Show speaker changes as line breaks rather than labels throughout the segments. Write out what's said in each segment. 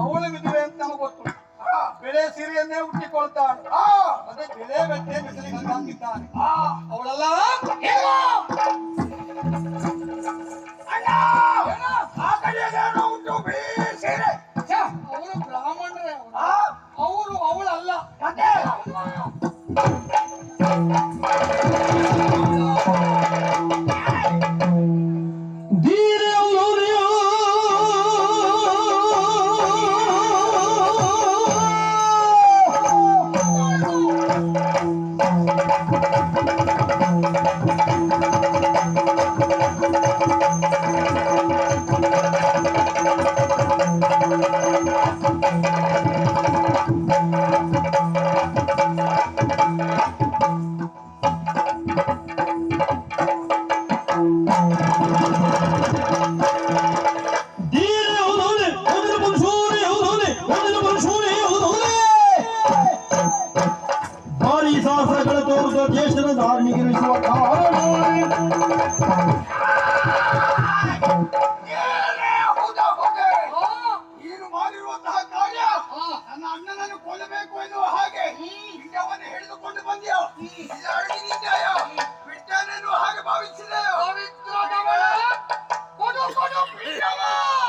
ಅವಳು ವಿಧುವೆ ಅಂತ ನಮಗೆ ಗೊತ್ತು. ಬೆಳೆ ಸಿರಿಯನ್ನೇ ಹುಟ್ಟಿಕೊಳ್ತಾಳೆ ಅದೇ ಬೆಳೆ ಬೆಟ್ಟೆ ಬಿಸಿಲಿಗೆ ಹಾಕಿದ್ದಾನೆ Thank you.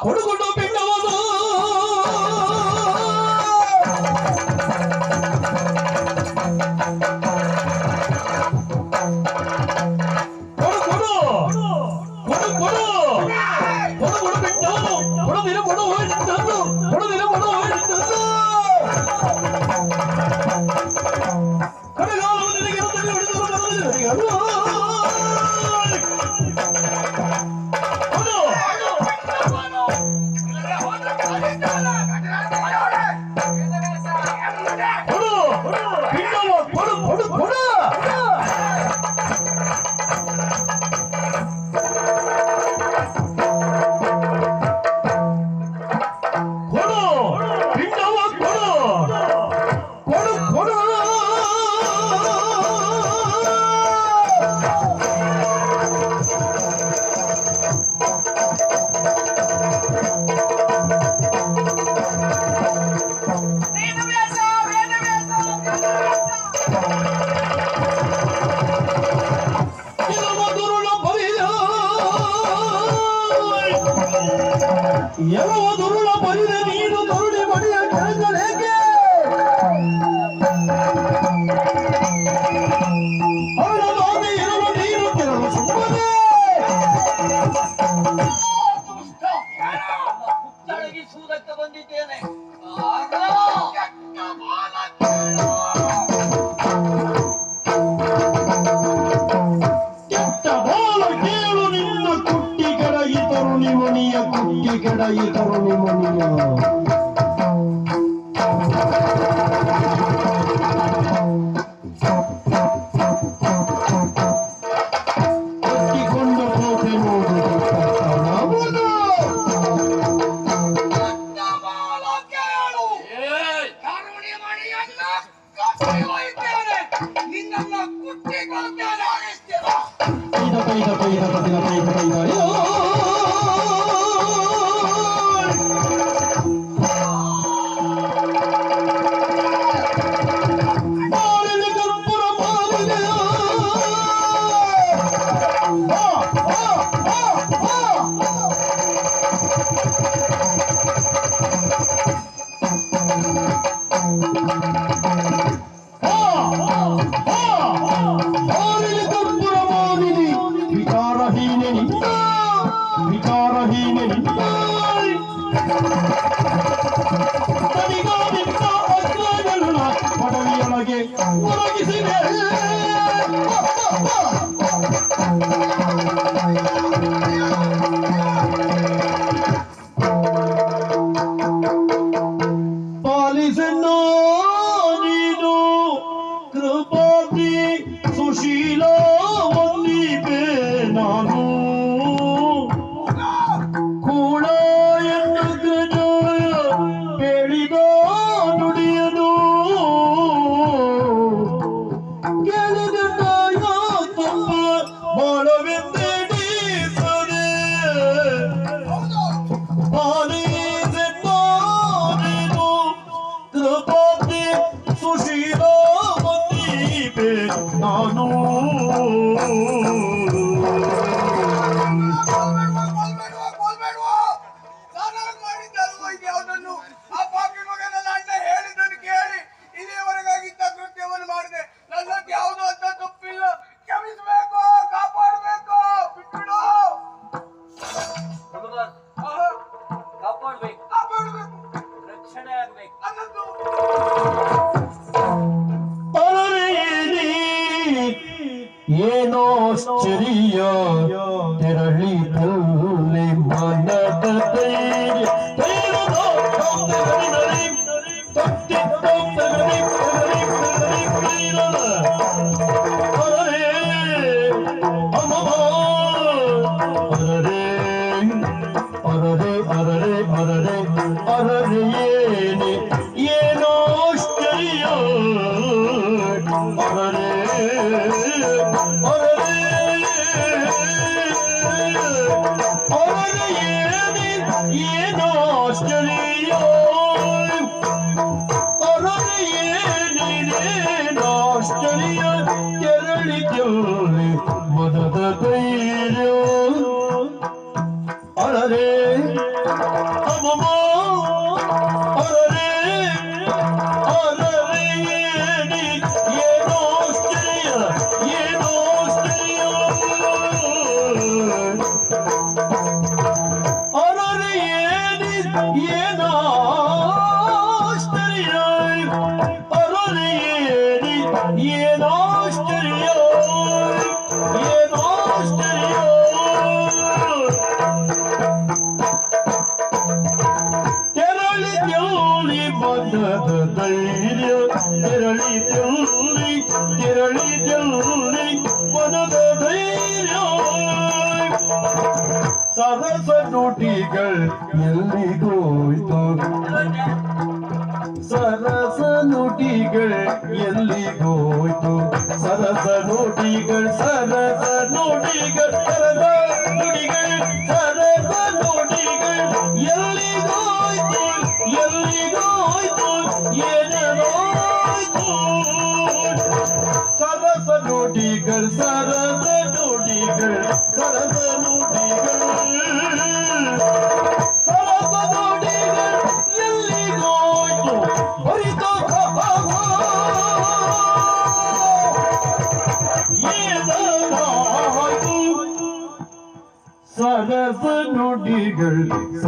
これこれ Oh!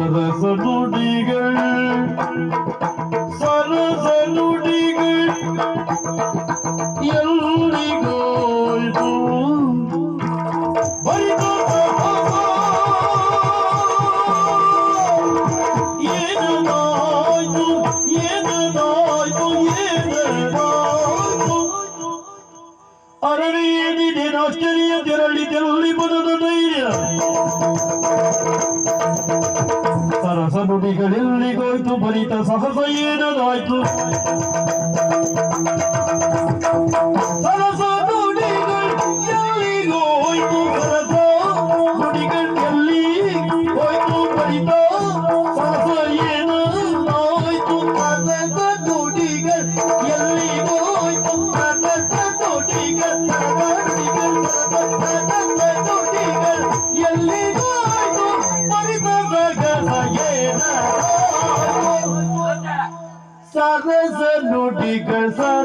സരസമുട ಸರಸ ನುಡಿಗಳೆಲ್ಲಿಗೋಯ್ತು ಬಲಿತ ಸಹಸ ಏನದಾಯ್ತು Yes, sir.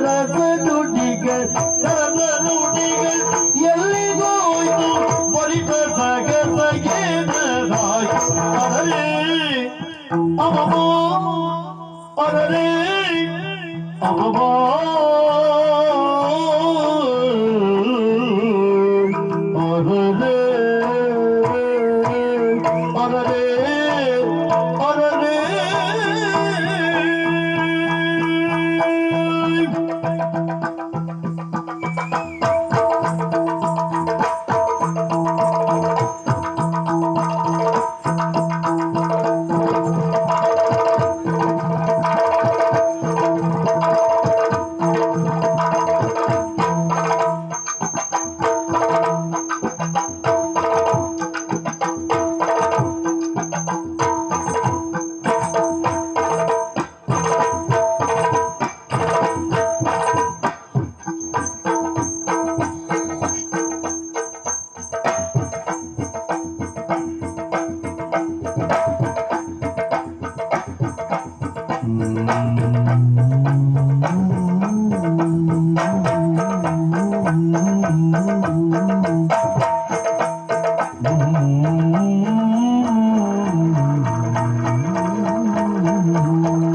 hồn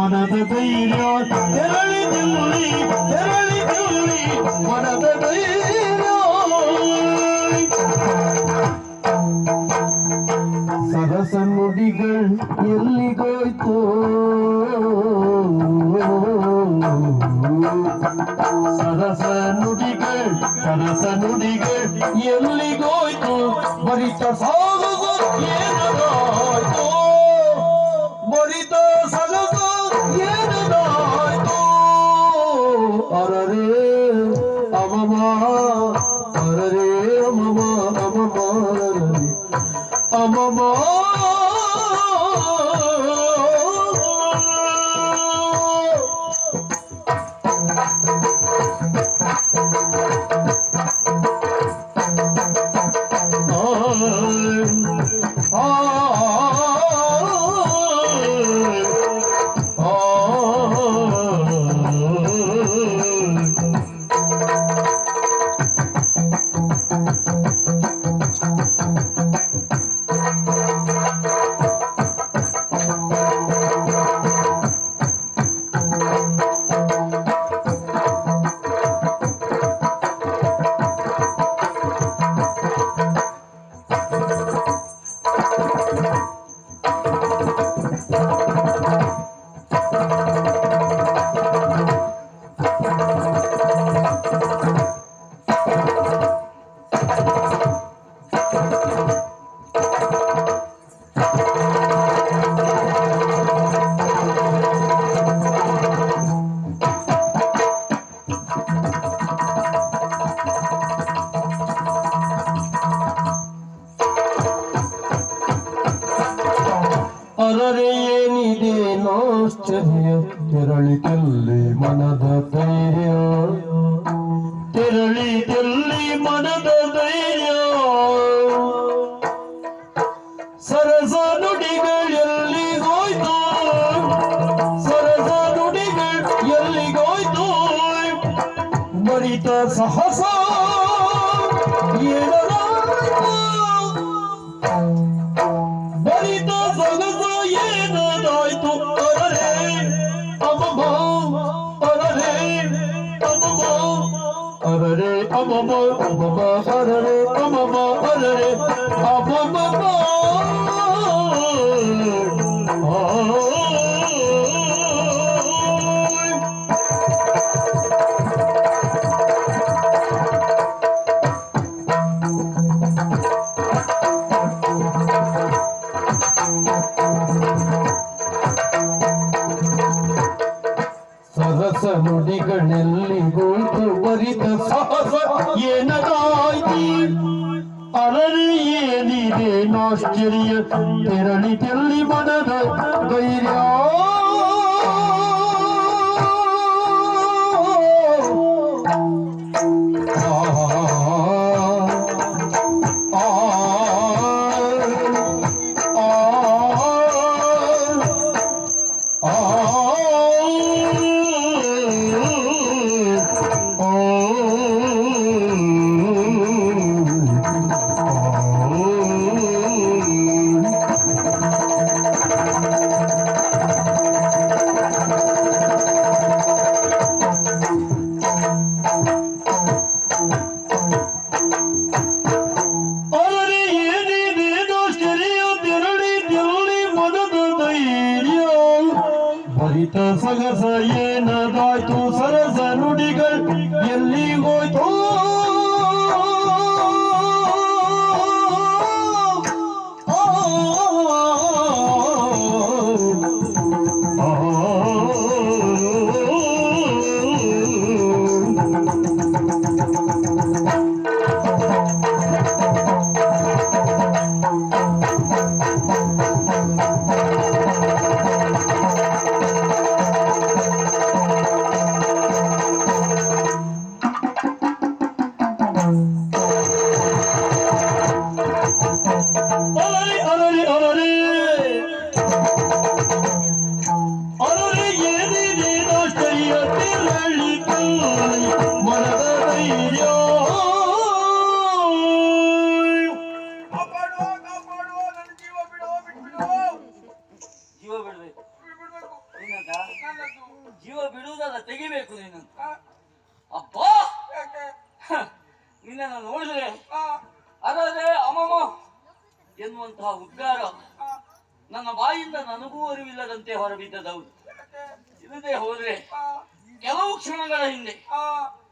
மனத தைரியம் திரளி தில்லி திரளி தில்லி மனத தைரியம் சரச முடிகள் எல்லி கோய்த்தோ. சரச நுடிகள் சரச நுடிகள் எல்லி கோய்த்தோ. மறித்த சாகு ஏனோ ಕಿರೀಟ ಸಹಸ ಏಳರ ರಸ ನುಡಿಗಳಲ್ಲಿ ಗುಂಪು ಬರಿತ ಸಾಹಸ ಏನದಾಯಿ ಅರಳಿ ಏನಿದೆ ನಾಶ್ಚರ್ಯ ತೆರಳಿ ತೆರಳಿ ಮನದ ಧೈರ್ಯ.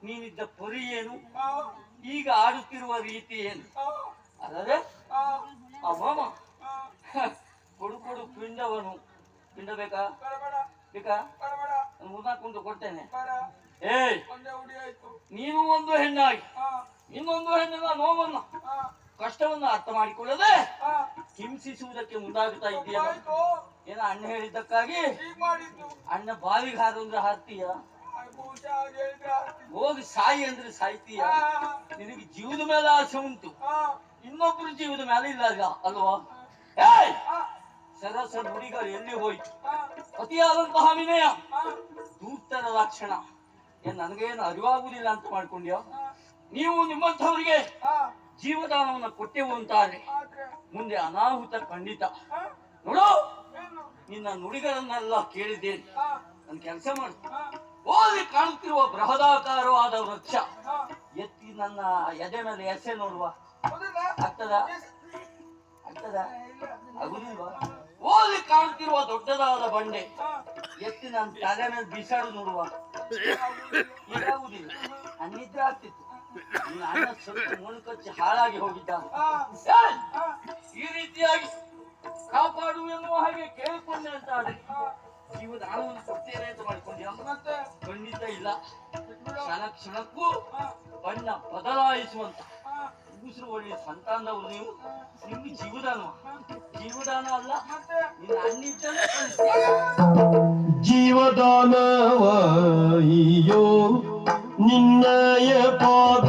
ನೀನಿದ್ದ ಪರಿ ಏನು? ಈಗ ಆಡುತ್ತಿರುವ ರೀತಿ ಏನು? ಅಲ್ಲದೆ ಹ, ಕೊಡು ಕೊಡು ಪಿಂಡವನು. ಪಿಂಡ ಬೇಕಾ? ಬೇಕಾ ಮೂರ್ನಾಲ್ಕು ಕೊಡ್ತೇನೆ.
ಆಯ್ತು.
ನೀನು ಒಂದು ಹೆಣ್ಣಾಗಿ. ಇನ್ನೊಂದು ಹೆಣ್ಣಿನ ನೋವನ್ನ. ಕಷ್ಟವನ್ನ ಅರ್ಥ ಮಾಡಿಕೊಳ್ಳದೆ ಹಿಂಸಿಸುವುದಕ್ಕೆ ಮುಂದಾಗುತ್ತಾ
ಇದೆಯಾ
ಏನ ಅಣ್ಣ ಹೇಳಿದ್ದಕ್ಕಾಗಿ? ಅಣ್ಣ ಬಾವಿಗೆ
ಬಹುಶಃ ಹಾಗೆ
ಸಾಯಿ ಅಂದ್ರೆ ಸಾಯ್ತೀಯ ನಿನಗೆ ಜೀವದ ಮೇಲೆ ಆಸೆ ಉಂಟು. ಇನ್ನೊಬ್ರು ಜೀವದ ಮೇಲೆ ಇಲ್ಲ ಅಲ್ವಾ? ಸರಸ ನುಡಿಗಳು ಎಲ್ಲಿ ಹೋಯ್ತು? ಅತಿಯಾದಂತಹ ವಿನಯ ದೂತರ ಲಕ್ಷಣ ಏನ್ ನನಗೇನು ಅರಿವಾಗುವುದಿಲ್ಲ ಅಂತ ಮಾಡ್ಕೊಂಡ್ಯ? ನೀವು ನಿಮ್ಮಂಥವ್ರಿಗೆ ಜೀವದಾನವನ್ನು ಕೊಟ್ಟೆವು ಅಂತಾರೆ. ಮುಂದೆ ಅನಾಹುತ ಖಂಡಿತ. ನೋಡು ನಿನ್ನ ನುಡಿಗಳನ್ನೆಲ್ಲ ಕೇಳಿದ್ದೇನೆ. ನಾನು ಕೆಲಸ ಮಾಡು.
ಆ,
ಓದಿ ಕಾಣುತ್ತಿರುವ ಬೃಹದಾಕಾರವಾದ ವೃಕ್ಷ. ಎತ್ತಿ ನನ್ನ ಎದೆ ಮೇಲೆ ಎಸೆ ನೋಡುವ? ಆಗ್ತದ ಆಗ್ತದ. ಆಗುದಿಲ್ವಾ ಓದಿ ಕಾಣುತ್ತಿರುವ ದೊಡ್ಡದಾದ ಬಂಡೆ. ಎತ್ತಿ ನನ್ನ ತಲೆ ಮೇಲೆ ಬಿಸಾಡು ನೋಡುವ. ಅನ್ನಿದ್ರೆ ಆಗ್ತಿತ್ತು. ಅಣ್ಣ ಸ್ವಲ್ಪ ಮುಳುಕಚ್ಚಿ ಹಾಳಾಗಿ!
ಆ,
ಈ ರೀತಿಯಾಗಿ ಕಾಪಾಡು ಎನ್ನುವ ಹಾಗೆ ಕೇಳಿಕೊಂಡೆ ಅಂತ ಆದ್ರೆ. ಜೀವದ ಹಣವನ್ನು ಕೊಡ್ತೇನೆ ಅಂತ ಮಾಡಿಕೊಂಡ್ಯಾ
ಮತ್ತೆ
ಖಂಡಿತ ಇಲ್ಲ. ಕ್ಷಣ ಕ್ಷಣಕ್ಕೂ ಬಣ್ಣ ಬದಲಾಯಿಸುವಂತ. ಉಸಿರು ಒಳ್ಳೆ ಸಂತಾನದವ್ರು ನೀವು. ನಿಮ್ಗೆ ಜೀವದಾನ ಜೀವದಾನ ಅಲ್ಲ
ಮತ್ತೆ?
ನಿನ್ನ ಅಣ್ಣಿದ್ದಂತೆ
ಜೀವದಾನವಾಯಿಯೋ ನಿನ್ನಯ ಪಾದ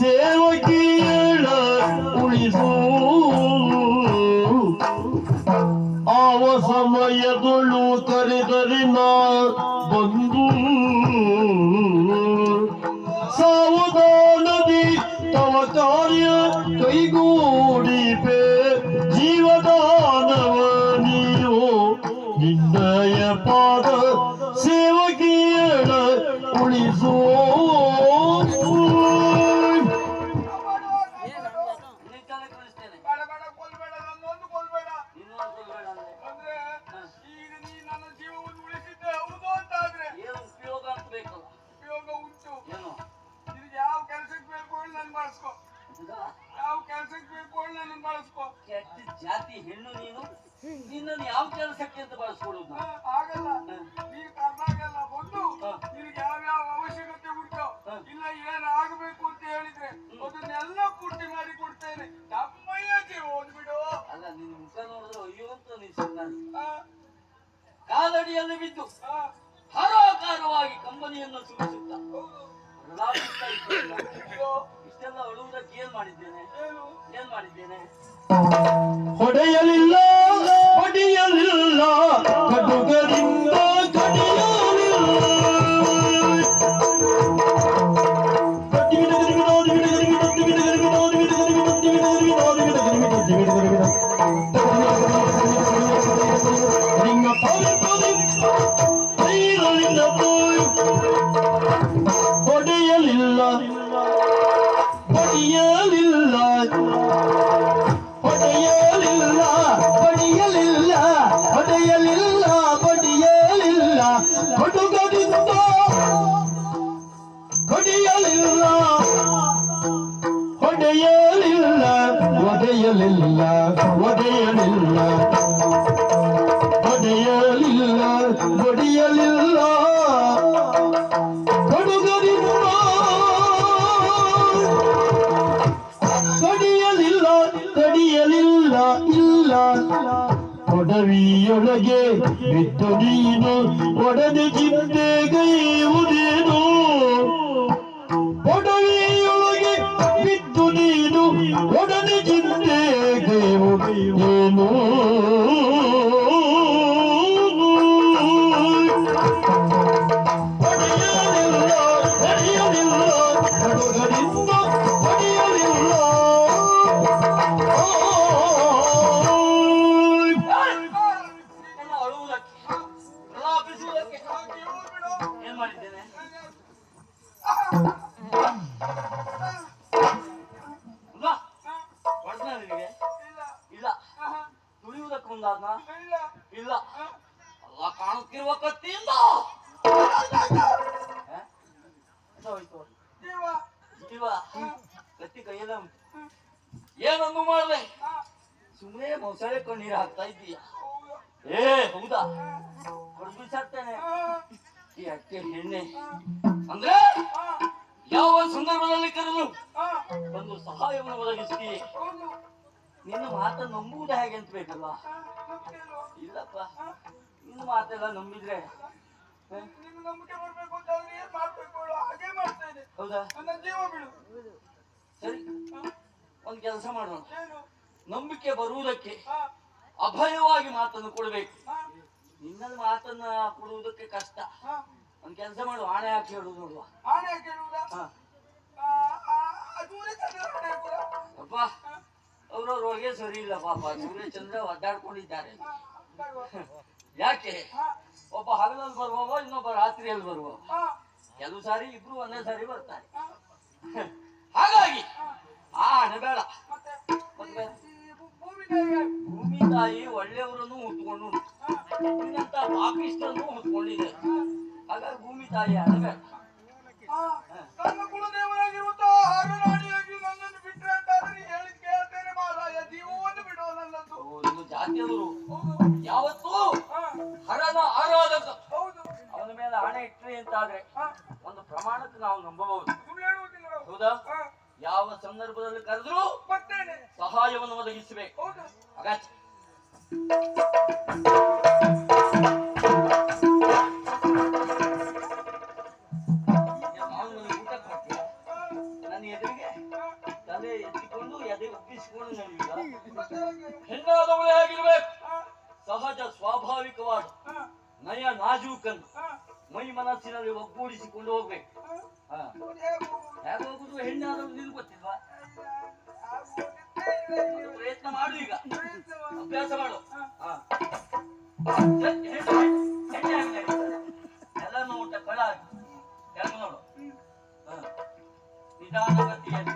ಸೇವಕಿಯಳ ಉಳಿಸು. ಸಮಯದೊಳು ಕರೆದರಿನ ಬಂದು ಸಾವುದಾನದಿ ತವ ಕಾರ್ಯ ಕೈಗೂಡಿಪೆ. ಜೀವದಾನವ ನೀಯೋ ನಿನ್ನಯ ಪಾದ ಸೇವಕಿಯಳ ಉಳಿಸೋ
ಏನ್ ಏನು
ಹೊಡೆಯಲಿಲ್ಲ.
ಒಂದು ಸಹಾಯವನ್ನು
ಒದಗಿಸಿ
ನಿನ್ನ ಮಾತನ್ನು ನಂಬುವುದು ಹೇಗೆ ಅಂತ ಬೇಕಲ್ಲ? ಇಲ್ಲಪ್ಪ ನಿನ್ನ ಮಾತೆಲ್ಲ ನಂಬಿದ್ರೆ? ಹೌದಾ? ಸರಿ ಒಂದು ಕೆಲಸ ಮಾಡೋಣ. ನಂಬಿಕೆ ಬರುವುದಕ್ಕೆ ಅಭಯವಾಗಿ ಮಾತನ್ನು ಕೊಡಬೇಕು.
ನಿನ್ನದು
ನಿನ್ನ ಮಾತನ್ನ ಕೊಡುವುದಕ್ಕೆ ಕಷ್ಟ. ಒಂದು ಕೆಲಸ ಮಾಡು ಆಣೆ ಹಾಕಿ ಹೇಳುದು ನೋಡುವ.
ಆಣೆ ಹಾಕಿ
ಹಾ. ಅಪ್ಪ ಅವರು ರೋಗೆ ಸರಿ ಇಲ್ಲ ಪಾಪ. ಸೂರ್ಯಚಂದ್ರ ಒದ್ದಾಡ್ಕೊಂಡಿದ್ದಾರೆ. ಯಾಕೆ? ಒಬ್ಬ ಹಗಲಲ್ಲಿ ಬರುವವ ಇನ್ನೊಬ್ಬ ರಾತ್ರಿಯಲ್ಲಿ ಬರುವವ?
ಹಾ,
ಕೆಲವು ಸಾರಿ ಇಬ್ರು ಒಂದೇ ಸಾರಿ ಬರ್ತಾರೆ. ಹಾಗಾಗಿ. ಆ ಹಣ ಬೇಡ.
ಭೂಮಿ
ತಾಯಿ ಒಳ್ಳೆಯವರನ್ನು ಹೊತ್ಕೊಂಡು ಪಾಪಿಸ್ಟನ್ನು ಹುಟ್ಕೊಂಡಿದೆ ಹಾಗಾಗಿ ಭೂಮಿ ತಾಯಿ ಹಣೆ
ಅಂತಾದ್ರೆ
ಒಂದು ಪ್ರಮಾಣಕ್ಕೆ ನಾವು ನಂಬಬಹುದು. ಹೌದಾ? ಯಾವ ಸಂದರ್ಭದಲ್ಲಿ ಕರೆದ್ರು ಸಹಾಯವನ್ನು ಒದಗಿಸಬೇಕು.
ಹೌದು.
ಅಗತ್ಯ. ನನ್ನ ಎದುರಿಗೆ ತಲೆ ಎತ್ತಿಕೊಂಡು ಎದೆ
ಹೇಗೆ?
ಹೆಣ್ಣಾದವಳೇ ಆಗಿರ್ಬೇಕು. ಸಹಜ ಸ್ವಾಭಾವಿಕವಾದ ನಯ ನಾಜೂಕನ್ನು ಮೈ ಮನಸ್ಸಿನಲ್ಲಿ ಒಗ್ಗೂಡಿಸಿಕೊಂಡು ಹೋಗ್ಬೇಕು?
ಹೇಗೆ
ಹೋಗುದು ನಿನ್ ಗೊತ್ತಿಲ್ವಾ ಪ್ರಯತ್ನ ಮಾಡು ಈಗ. ಅಭ್ಯಾಸ ಮಾಡು. ಹೆಣ್ಣು, ಹೆಣ್ಣು, ಹೆಣ್ಣೆ. ಎಲ್ಲ ನೋಟ ಕಳ ಹಾಕಿ ಕೆಳಗೆ ನೋಡು
ನಿಧಾನ
ಹಾ. ನಿಧಾನಗತಿಯಲ್ಲಿ